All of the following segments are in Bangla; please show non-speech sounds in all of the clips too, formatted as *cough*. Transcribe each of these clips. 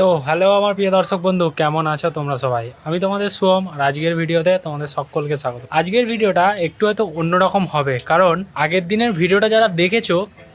তো হ্যালো আমার প্রিয় দর্শক বন্ধু, কেমন আছো তোমরা সবাই? আমি তোমাদের সোম আর আজকের ভিডিওতে তোমাদের সকলকে স্বাগত। আজকের ভিডিওটা একটু হয়তো অন্যরকম হবে, কারণ আগের দিনের ভিডিওটা যারা দেখেছ,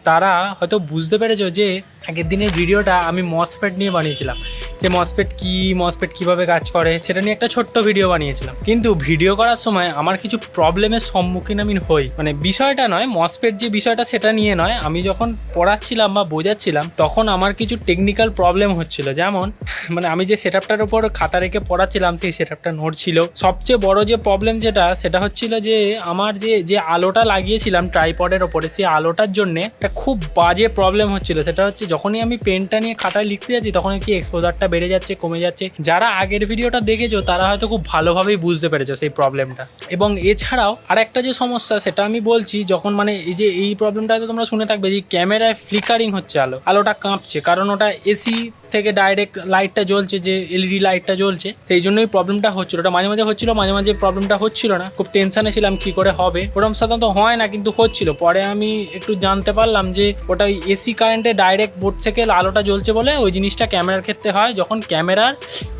তারা হয়তো বুঝতে পেরেছ যে আগের দিনের ভিডিওটা আমি মসপেট নিয়ে বানিয়েছিলাম। যে মসপেট কি মসপেট কীভাবে কাজ করে, সেটা নিয়ে একটা ছোট্ট ভিডিও বানিয়েছিলাম। কিন্তু ভিডিও করার সময় আমার কিছু প্রবলেমের সম্মুখীন আমি হই। মানে বিষয়টা নয় মসপেট যে বিষয়টা সেটা নিয়ে নয়। আমি যখন পড়াচ্ছিলাম বা বোঝাচ্ছিলাম, তখন আমার কিছু টেকনিক্যাল প্রবলেম হচ্ছিল। যেমন *laughs* মানে আমি যে সেট আপটার উপর খাতা রেখে পড়াচ্ছিলাম, সেই সেট আপটা নড়ছিল সবচেয়ে বড় যে প্রবলেম যেটা, সেটা হচ্ছিল যে, আমার যে যে আলোটা লাগিয়েছিলাম ট্রাইপডের ওপরে, সেই আলোটার জন্য একটা খুব বাজে প্রবলেম হচ্ছিল। সেটা হচ্ছে, যখনই আমি পেনটা নিয়ে খাতায় লিখতে যাচ্ছি তখন কি এক্সপোজারটা বেড়ে যাচ্ছে, কমে যাচ্ছে। যারা আগের ভিডিওটা দেখেছ, তারা হয়তো খুব ভালোভাবেই বুঝতে পেরেছ সেই প্রবলেমটা এবং এছাড়াও আর একটা যে সমস্যা, সেটা আমি বলছি, যখন মানে এই যে এই প্রবলেমটা তোমরা শুনে থাকবে যে ক্যামেরায় ফ্লিকারিং হচ্ছে আলো। আলোটা কাঁপছে, কারণ ওটা এসি থেকে ডাইরেক্ট লাইটটা জ্বলছে যে এলইডি লাইটটা জ্বলছে, সেই জন্যই প্রবলেমটা হচ্ছিল। ওটা মাঝে মাঝে হচ্ছিল, মাঝে মাঝে প্রবলেমটা হচ্ছিল না। খুব টেনশনে ছিলাম, কি করে হবে? ওরকম সাধারণত হয় না, কিন্তু হচ্ছিল। পরে আমি একটু জানতে পারলাম যে, ওটা এসি কারেন্টে ডাইরেক্ট বোর্ড থেকে আলোটা জ্বলছে বলে ওই জিনিসটা ক্যামেরার ক্ষেত্রে হয়। যখন ক্যামেরার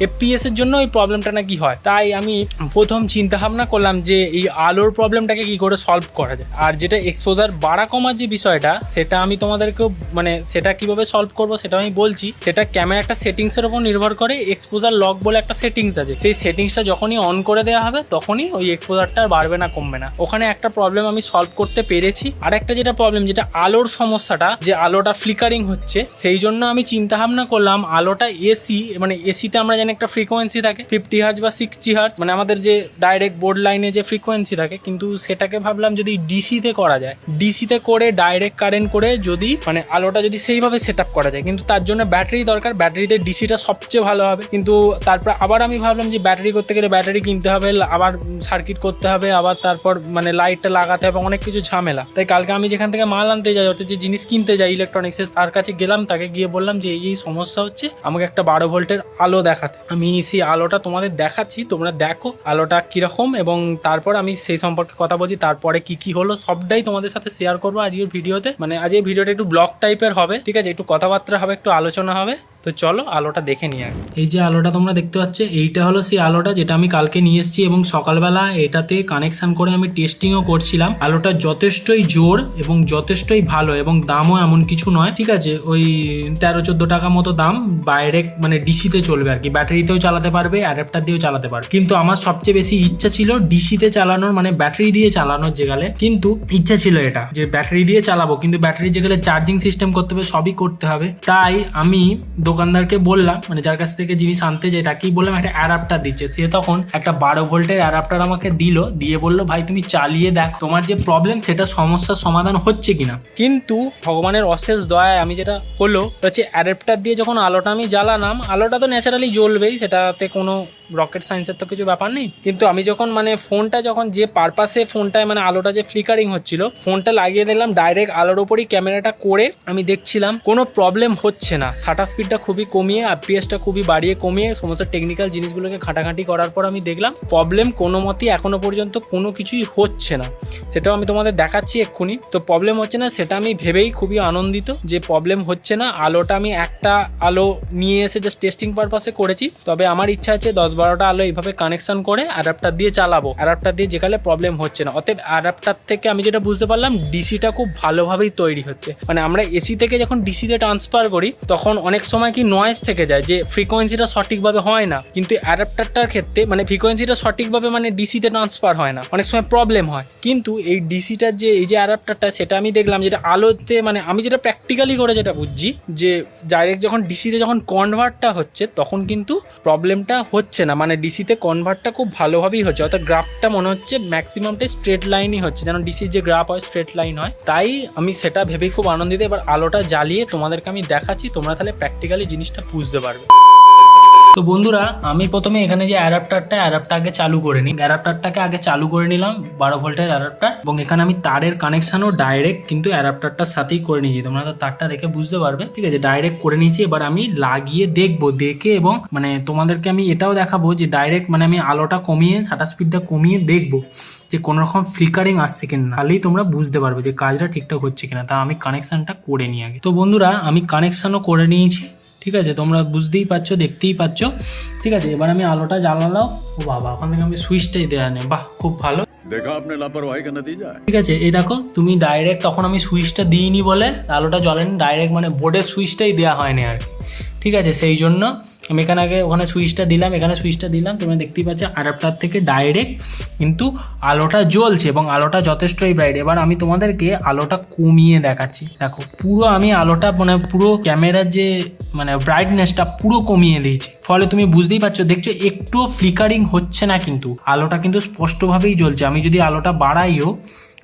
এফপিএস এর জন্য ওই প্রবলেমটা নাকি হয়। তাই আমি প্রথম চিন্তা ভাবনা করলাম যে, এই আলোর প্রবলেমটাকে কি করে সলভ করা যায়? আর যেটা এক্সপোজার বাড়া কমার যে বিষয়টা, সেটা আমি তোমাদেরকে মানে সেটা কীভাবে সলভ করব সেটা আমি বলছি। সেটা ক্যামেরা একটা সেটিংসের উপর নির্ভর করে এক্সপোজার লক বলে একটা সেটিংস আছে। সেই সেটিংসটা যখনই অন করে দেওয়া হবে, তখনই ওই এক্সপোজারটা বাড়বে না, কমবে না। ওখানে একটা প্রবলেম আমি সলভ করতে পেরেছি। আর একটা যেটা প্রবলেম যেটা আলোর সমস্যাটা, যে আলোটা ফ্লিকারিং হচ্ছে, সেই জন্য আমি চিন্তা ভাবনা করলাম আলোটা এসি মানে এসিতে আমরা জানি একটা ফ্রিকোয়েন্সি থাকে ফিফটি হার্জ বা সিক্সটি হার্জ মানে আমাদের যে ডাইরেক্ট বোর্ড লাইনে যে ফ্রিকোয়েন্সি থাকে, কিন্তু সেটাকে ভাবলাম যদি ডিসিতে করা যায়। ডিসিতে করে ডাইরেক্ট কারেন্ট করে যদি মানে আলোটা যদি সেইভাবে সেট আপ করা যায়, কিন্তু তার জন্য ব্যাটারি দরকার ব্যাটারিতে ডিসিটা সবচেয়ে ভালো হবে। কিন্তু তারপর আবার আমি ভাবলাম যে ব্যাটারি করতে গেলে ব্যাটারি কিনতে হবে, আবার সার্কিট করতে হবে, আবার তারপর মানে লাইটটা লাগাতে হবে, অনেক কিছু ঝামেলা। তাই কালকে আমি যেখান থেকে মাল আনতে যাই, অর্থাৎ যে জিনিস কিনতে যাই ইলেকট্রনিক্সে তার কাছে গেলাম, তাকে গিয়ে বললাম যে, এই সমস্যা হচ্ছে, আমাকে একটা বারো ভোল্টের আলো দেখাতে। আমি সেই আলোটা তোমাদের দেখাচ্ছি, তোমরা দেখো আলোটা কীরকম, এবং তারপর আমি সেই সম্পর্কে কথা বলছি, তারপরে কি কি হলো, সবটাই তোমাদের সাথে শেয়ার করব আজকের ভিডিওতে। মানে আজ এই ভিডিওটা একটু ব্লগ টাইপের হবে, ঠিক আছে? একটু কথাবার্তা হবে, একটু আলোচনা হবে। তো চলো আলোটা দেখে আগে এই যে আলোটা তোমরা দেখতে পাচ্ছ, এইটা হলো সেই আলোটা যেটা আমি কালকে নিয়ে এসেছি এবং সকালবেলা এটাতে কানেকশন করে আমি টেস্টিংও করছিলাম। আলোটা যথেষ্টই জোর এবং যথেষ্টই ভালো এবং দামও এমন কিছু নয়, ঠিক আছে? ওই তেরো চোদ্দ টাকা মতো দাম বাইরে মানে ডিসিতে চলবে আর কি। ব্যাটারিতেও চালাতে পারবে অ্যাডাপ্টার দিয়েও চালাতে পারবে। কিন্তু আমার সবচেয়ে বেশি ইচ্ছা ছিল ডিসিতে চালানোর মানে ব্যাটারি দিয়ে চালানোর যেগালে কিন্তু ইচ্ছা ছিল এটা, যে ব্যাটারি দিয়ে চালাবো। কিন্তু ব্যাটারি যেগুলো চার্জিং সিস্টেম করতে হবে, সবই করতে হবে। তাই আমি দোকানদারকে বললাম মানে যার কাছ থেকে জিনিস আনতে যাই, তাকেই বললাম, একটা অ্যাডাপ্টার দিচ্ছে। সে তখন একটা বারো ভোল্টের অ্যাডাপ্টার আমাকে দিল, দিয়ে বলল, ভাই, তুমি চালিয়ে দেখ, তোমার যে প্রবলেম সেটা সমস্যার সমাধান হচ্ছে কিনা? কিন্তু ভগবানের অশেষ দয়ায় আমি যেটা হলো হচ্ছে অ্যাডাপ্টার দিয়ে যখন আলোটা আমি জ্বালালাম, আলোটা তো ন্যাচারালি জ্বলবেই, সেটাতে কোনো রকেট সায়েন্সের তো কিছু ব্যাপার নেই। কিন্তু আমি যখন মানে ফোনটা যখন যে পারপাসে ফোনটায় মানে আলোটা যে ফ্লিকারিং হচ্ছিল, ফোনটা লাগিয়ে দিলাম ডাইরেক্ট আলোর ওপরই ক্যামেরাটা করে আমি দেখছিলাম, কোনো প্রবলেম হচ্ছে না। শাটার স্পিডটা খুবই কমিয়ে আরপিএসটা খুবই বাড়িয়ে কমিয়ে, সমস্ত টেকনিক্যাল জিনিসগুলোকে ঘাটাঘাঁটি করার পর আমি দেখলাম প্রবলেম কোনো মতেই এখনও পর্যন্ত কোনো কিছুই হচ্ছে না। সেটাও আমি তোমাদের দেখাচ্ছি এক্ষুনি। তো প্রবলেম হচ্ছে না, সেটা আমি ভেবেই খুবই আনন্দিত যে প্রবলেম হচ্ছে না। আলোটা আমি একটা আলো নিয়ে এসে জাস্ট টেস্টিং পারপাসে করেছি। তবে আমার ইচ্ছা আছে দশ বারোটা আলো এইভাবে কানেকশন করে অ্যাডাপ্টার দিয়ে চালাবো। অ্যাডাপ্টার দিয়ে যেখানে প্রবলেম হচ্ছে না। অতএব অ্যাডাপ্টার থেকে আমি যেটা বুঝতে পারলাম ডিসিটা খুব ভালোভাবেই তৈরি হচ্ছে। মানে আমরা এসি থেকে যখন ডিসিতে ট্রান্সফার করি, তখন অনেক সময় কি নয়েজ থেকে যায় যে ফ্রিকোয়েন্সিটা সঠিকভাবে হয় না। কিন্তু অ্যাডাপ্টারটার ক্ষেত্রে মানে ফ্রিকোয়েন্সিটা সঠিকভাবে মানে ডিসিতে ট্রান্সফার হয় না। অনেক সময় প্রবলেম হয়। কিন্তু এই ডিসিটার যে, এই যে অ্যাডাপ্টারটা সেটা আমি দেখলাম যেটা আলোতে মানে আমি যেটা প্র্যাকটিক্যালি করে যেটা বুঝছি যে ডাইরেক্ট যখন ডিসিতে যখন কনভার্টটা হচ্ছে, তখন কিন্তু প্রবলেমটা হচ্ছে না। মানে ডিসিতে কনভার্টটা খুব ভালোভাবেই হচ্ছে। অর্থাৎ গ্রাফটা মনে হচ্ছে ম্যাক্সিমামটাই স্ট্রেট লাইনই হচ্ছে। যেন ডিসির যে গ্রাফ হয় স্ট্রেট লাইন হয়। তাই আমি সেটা ভেবেই খুব আনন্দিত। এবার আলোটা জ্বালিয়ে তোমাদেরকে আমি দেখাচ্ছি। তোমরা তাহলে প্র্যাকটিক্যালি জিনিসটা বুঝতে পারবে। তো বন্ধুরা, আমি প্রথমে এখানে যে অ্যাডাপ্টারটা অ্যাডাপ্টার আগে চালু করে নিই। অ্যাডাপ্টারটাকে আগে চালু করে নিলাম, বারো ভোল্টের অ্যাডাপ্টার এবং এখানে আমি তারের কানেকশনও ডাইরেক্ট কিন্তু অ্যাডাপ্টারটার সাথেই করে নিয়েছি। তোমরা তো তারটা দেখে বুঝতে পারবে। ঠিক আছে ডাইরেক্ট করে নিয়েছি। এবার আমি লাগিয়ে দেখব, দেখে এবং মানে তোমাদেরকে আমি এটাও দেখাবো যে ডাইরেক্ট মানে আমি আলোটা কমিয়ে শাটার স্পিডটা কমিয়ে দেখব যে কোনো রকম ফ্লিকারিং আসছে কিনা। তাহলেই তোমরা বুঝতে পারবে যে কাজটা ঠিকঠাক হচ্ছে কিনা। তা আমি কানেকশনটা করে নিই আগে। তো বন্ধুরা, আমি কানেকশনও করে নিয়েছি। ঠিক আছে? তোমরা বুঝতেই পারছ দেখতেই পাচ্ছ ঠিক আছে? এবার আমি আলোটা জ্বালালাও ও বাবা ওখান থেকে আমি সুইচটাই দেওয়া নেই। বাহ খুব ভালো। দেখা আপনার ঠিক আছে এই দেখো তুমি ডাইরেক্ট তখন আমি সুইচটা দিইনি বলে আলোটা জ্বলেনি ডাইরেক্ট মানে বোর্ডের সুইচটাই দেওয়া হয়নি আর ঠিক আছে সেই জন্য আমি এখানে আগে ওখানে সুইচটা দিলাম, এখানে সুইচটা দিলাম, তোমরা দেখতেই পাচ্ছ অ্যাডাপ্টার থেকে ডাইরেক্ট কিন্তু আলোটা জ্বলছে এবং আলোটা যথেষ্টই ব্রাইট এবার আমি তোমাদেরকে আলোটা কমিয়ে দেখাচ্ছি। দেখো, পুরো আমি আলোটা মানে পুরো ক্যামেরার যে মানে ব্রাইটনেসটা পুরো কমিয়ে দিয়েছি। ফলে তুমি বুঝতেই পারছ, দেখছ একটুও ফ্লিকারিং হচ্ছে না কিন্তু। আলোটা কিন্তু স্পষ্টভাবেই জ্বলছে। আমি যদি আলোটা বাড়াইও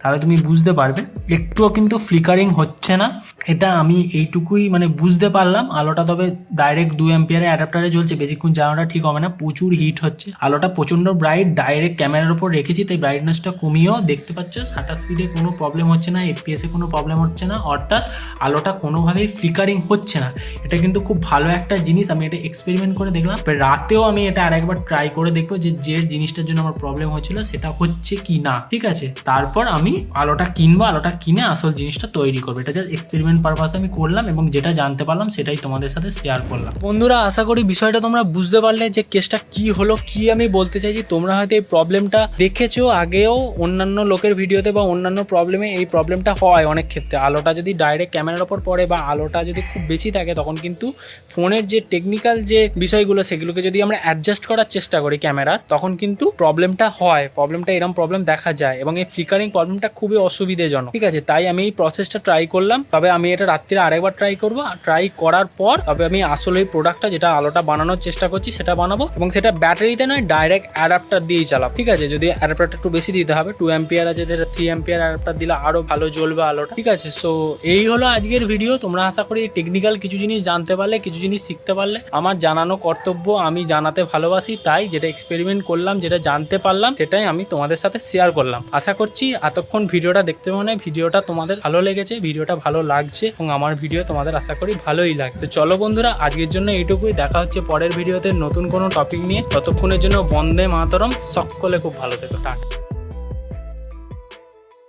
তাহলে তুমি বুঝতে পারবে। একটুও কিন্তু ফ্লিকারিং হচ্ছে না। এটা আমি এইটুকুই মানে বুঝতে পারলাম। আলোটা তবে ডাইরেক্ট দু এম্পিয়ারের অ্যাডাপ্টারে জ্বলছে। বেশিক্ষণ জানাটা ঠিক হবে না। প্রচুর হিট হচ্ছে। আলোটা প্রচণ্ড ব্রাইট ডাইরেক্ট ক্যামেরার উপর রেখেছি, তাই ব্রাইটনেসটা কমিয়েও দেখতে পাচ্ছ শাটার স্পিডে কোনো প্রবলেম হচ্ছে না এফপিএসে কোনো প্রবলেম হচ্ছে না। অর্থাৎ আলোটা কোনোভাবেই ফ্লিকারিং হচ্ছে না। এটা কিন্তু খুব ভালো একটা জিনিস। আমি এটা এক্সপেরিমেন্ট করে দেখলাম। রাতেও আমি এটা আরেকবার ট্রাই করে দেখব যে যে জিনিসটার জন্য আমার প্রবলেম হচ্ছিল, সেটা হচ্ছে কি না। ঠিক আছে? তারপর আমি আলোটা কিনবো, আলোটা কিনে আসল জিনিসটা তৈরি করব। এটা জাস্ট এক্সপেরিমেন্ট পারপাস আমি করলাম এবং যেটা জানতে পারলাম সেটাই তোমাদের সাথে শেয়ার করলাম। বন্ধুরা, আশা করি বিষয়টা তোমরা বুঝতে পারলে যে কেসটা কি হলো, কি আমি বলতে চাইছি। তোমরা হয়তো এই প্রবলেমটা দেখেছ আগেও, অন্যান্য লোকের ভিডিওতে বা অন্যান্য প্রবলেমে এই প্রবলেমটা হয় অনেক ক্ষেত্রে। আলোটা যদি ডাইরেক্ট ক্যামেরার ওপর পড়ে বা আলোটা যদি খুব বেশি থাকে, তখন কিন্তু ফোনের যে টেকনিক্যাল যে বিষয়গুলো, সেগুলোকে যদি আমরা অ্যাডজাস্ট করার চেষ্টা করি ক্যামেরার তখন কিন্তু প্রবলেমটা হয়। প্রবলেমটা এরকম প্রবলেম দেখা যায় এবং এই ফ্লিকারিং প্রবলেমটা খুবই অসুবিধাজনক। ঠিক আছে, তাই আমি এই প্রসেসটা ট্রাই করলাম। তবে আমি এটা রাত্রিরে আরেকবার ট্রাই করব। ট্রাই করার পর তবে আমি আসলে এই প্রোডাক্টটা যেটা আলোটা বানানোর চেষ্টা করছি, সেটা বানাবো। এবং সেটা ব্যাটারিতে নয় ডাইরেক্ট অ্যাডাপ্টার দিয়েই চালাবো। ঠিক আছে, যদি অ্যাডাপ্টারটা একটু বেশি দিতে হবে টু অ্যাম্পিয়ার আছে যেটা থ্রি অ্যাম্পিয়ার অ্যাডাপ্টার দিলে আরও ভালো জ্বলবে আলোটা। ঠিক আছে সো এই হলো আজকের ভিডিও তোমরা আশা করি টেকনিক্যাল কিছু জিনিস জানতে পারলে, কিছু জিনিস শিখতে পারলে। আমার জানানো কর্তব্য, আমি জানাতে ভালোবাসি, তাই যেটা এক্সপেরিমেন্ট করলাম, যেটা জানতে পারলাম, সেটাই আমি তোমাদের সাথে শেয়ার করলাম। আশা করছি এতক্ষণ ভিডিওটা দেখতে মনে হয় ভিডিওটা তোমাদের ভালো লেগেছে, ভিডিওটা ভালো লাগছে এবং আমার ভিডিও তোমাদের আশা করি ভালোই লাগছে তো চলো বন্ধুরা, আজকের জন্য এইটুকুই। দেখা হচ্ছে পরের ভিডিওতে নতুন কোনো টপিক নিয়ে। ততক্ষণের জন্য বন্দে মাতরম। সকলে খুব ভালো থেকো। টাটা।